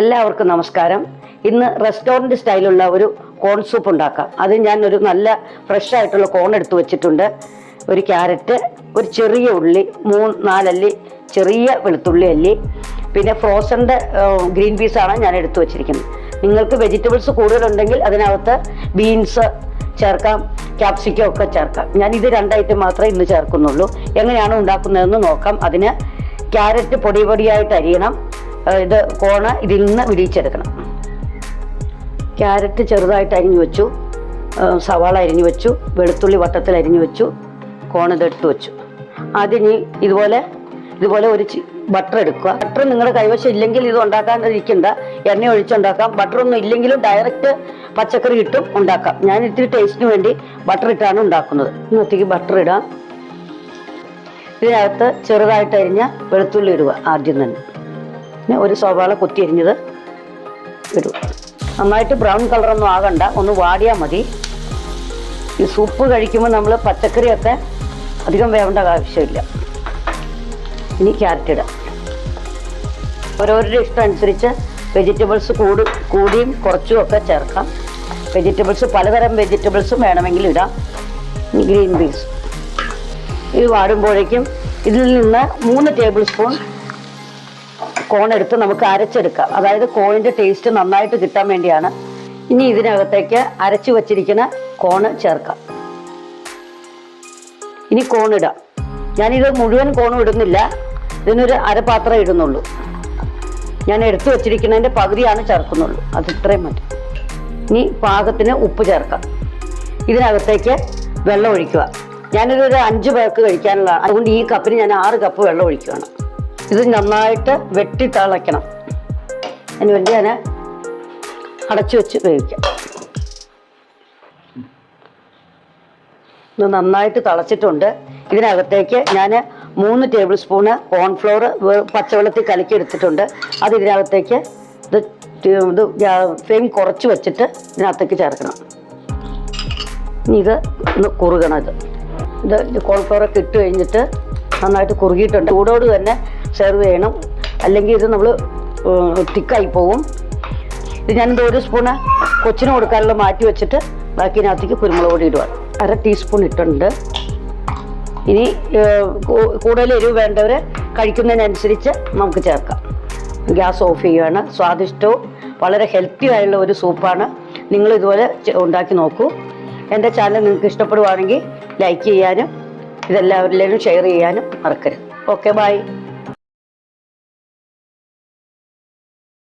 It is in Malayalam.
എല്ലാവർക്കും നമസ്കാരം. ഇന്ന് റെസ്റ്റോറന്റ് സ്റ്റൈലുള്ള ഒരു കോൺ സൂപ്പ് ഉണ്ടാക്കാം. അത് ഞാൻ ഒരു നല്ല ഫ്രഷ് ആയിട്ടുള്ള കോൺ എടുത്തു വെച്ചിട്ടുണ്ട്. ഒരു ക്യാരറ്റ് ഒരു ചെറിയ ഉള്ളി മൂന്ന് നാലല്ലി ചെറിയ വെളുത്തുള്ളി അല്ലി പിന്നെ ഫ്രോസന്റെ ഗ്രീൻ പീസാണ് ഞാൻ എടുത്തു വെച്ചിരിക്കുന്നത്. നിങ്ങൾക്ക് വെജിറ്റബിൾസ് കൂടുതലുണ്ടെങ്കിൽ അതിനകത്ത് ബീൻസ് ചേർക്കാം ക്യാപ്സിക്കം ഒക്കെ ചേർക്കാം. ഞാൻ ഇത് രണ്ടായിട്ട് മാത്രമേ ഇന്ന് ചേർക്കുന്നുള്ളൂ. എങ്ങനെയാണ് ഉണ്ടാക്കുന്നതെന്ന് നോക്കാം. അതിന് ക്യാരറ്റ് പൊടി പൊടിയായിട്ട് അരിയണം. ഇത് കോണ് ഇതിൽ നിന്ന് വിടിയിച്ചെടുക്കണം ക്യാരറ്റ് ചെറുതായിട്ട് അരിഞ്ഞു വെച്ചു. സവാള അരിഞ്ഞു വെച്ചു. വെളുത്തുള്ളി വട്ടത്തിൽ അരിഞ്ഞു വെച്ചു. കോൺ ഇതെടുത്ത് വെച്ചു. ആദ്യം ഇതുപോലെ ഇതുപോലെ ഒരു ബട്ടർ എടുക്കുക. ബട്ടർ നിങ്ങളുടെ കൈവശം ഇല്ലെങ്കിൽ ഇത് ഉണ്ടാക്കാണ്ടിരിക്കണ്ട എണ്ണ ഒഴിച്ചുണ്ടാക്കാം. ബട്ടർ ഒന്നും ഇല്ലെങ്കിലും ഡയറക്റ്റ് പച്ചക്കറി ഇട്ടും ഉണ്ടാക്കാം. ഞാൻ ഇത്തിരി ടേസ്റ്റിന് വേണ്ടി ബട്ടർ ഇട്ടാണ് ഉണ്ടാക്കുന്നത്. ഇന്നത്തേക്ക് ബട്ടർ ഇടാം. ഇതിനകത്ത് ചെറുതായിട്ട് അരിഞ്ഞ വെളുത്തുള്ളി ഇടുക ആദ്യം തന്നെ. പിന്നെ ഒരു സവാള കൊത്തി അരിഞ്ഞത് ഇടും നന്നായിട്ട് ബ്രൗൺ കളറൊന്നും ആകണ്ട. ഒന്ന് വാടിയാൽ മതി. ഈ സൂപ്പ് കഴിക്കുമ്പോൾ നമ്മൾ പച്ചക്കറിയൊക്കെ അധികം വേവേണ്ട ആവശ്യമില്ല. ഇനി ക്യാരറ്റ് ഇടാം. ഓരോരുടെ ഇഷ്ടം അനുസരിച്ച് വെജിറ്റബിൾസ് കൂട് കൂടിയും കുറച്ചും ഒക്കെ ചേർക്കാം. വെജിറ്റബിൾസ് പലതരം വെജിറ്റബിൾസും വേണമെങ്കിൽ ഇടാം. ഗ്രീൻ പീസ് ഇത് വാടുമ്പോഴേക്കും ഇതിൽ നിന്ന് മൂന്ന് ടേബിൾ സ്പൂൺ കോൺ എടുത്ത് നമുക്ക് അരച്ചെടുക്കാം. അതായത് കോണിന്റെ ടേസ്റ്റ് നന്നായിട്ട് കിട്ടാൻ വേണ്ടിയാണ് ഇനി ഇതിനകത്തേക്ക് അരച്ചു വച്ചിരിക്കുന്ന കോണ് ചേർക്കാം. ഇനി കോൺ ഇടാം. ഞാനിത് മുഴുവൻ കോണും ഇടുന്നില്ല. ഇതിനൊരു അരപാത്രം ഇടുന്നുള്ളൂ. ഞാൻ എടുത്തു വച്ചിരിക്കുന്നതിന്റെ പകുതിയാണ് ചേർക്കുന്നുള്ളൂ. അത് ഇത്രയും മതി. ഇനി പാകത്തിന് ഉപ്പ് ചേർക്കാം. ഇതിനകത്തേക്ക് വെള്ളം ഒഴിക്കുക. ഞാനിതൊരു അഞ്ച് പേർക്ക് കഴിക്കാനുള്ള അതുകൊണ്ട് ഈ കപ്പിന് ഞാൻ ആറ് കപ്പ് വെള്ളം ഒഴിക്കുകയാണ് ഇത് നന്നായിട്ട് വെട്ടി തിളയ്ക്കണം. അതിന് വേണ്ടി ഞാൻ അടച്ചു വെച്ച് വേവിക്കാം. ഇത് നന്നായിട്ട് തിളച്ചിട്ടുണ്ട്. ഇതിനകത്തേക്ക് ഞാൻ മൂന്ന് ടേബിൾ സ്പൂണ് കോൺഫ്ലോർ പച്ചവെള്ളത്തിൽ കലക്കി എടുത്തിട്ടുണ്ട്. അത് ഇതിനകത്തേക്ക് ഇത് ഇത് ഫ്ലെയിം കുറച്ച് വെച്ചിട്ട് ഇതിനകത്തേക്ക് ചേർക്കണം. ഇത് ഒന്ന് കുറുകണം ഇത്. ഇത് കോൺഫ്ലോറൊക്കെ ഇട്ട് കഴിഞ്ഞിട്ട് നന്നായിട്ട് കുറുകിയിട്ടുണ്ട്. ചൂടോട് തന്നെ സെർവ് ചെയ്യണം അല്ലെങ്കിൽ ഇത് നമ്മൾ തിക്കായി പോകും ഇത് ഞാൻ ഞാനിത് ഒരു സ്പൂണ് കൊച്ചിന് കൊടുക്കാനുള്ള മാറ്റി വെച്ചിട്ട് ബാക്കിനകത്തേക്ക് കുരുമുളക് പൊടി ഇടുക അര ടീസ്പൂൺ ഇട്ടുണ്ട്. ഇനി കൂടുതൽ എരിവ് വേണ്ടവർ കഴിക്കുന്നതിനനുസരിച്ച് നമുക്ക് ചേർക്കാം. ഗ്യാസ് ഓഫ് ചെയ്യുകയാണ് സ്വാദിഷ്ടവും വളരെ ഹെൽത്തി ആയുള്ള ഒരു സൂപ്പാണ്. നിങ്ങൾ ഇതുപോലെ ഉണ്ടാക്കി നോക്കൂ. എന്റെ ചാനൽ നിങ്ങൾക്ക് ഇഷ്ടപ്പെടുവാണെങ്കിൽ ലൈക്ക് ചെയ്യാനും ഇതെല്ലാവരിലേക്കും ഷെയർ ചെയ്യാനും മറക്കരുത്. Okay bye.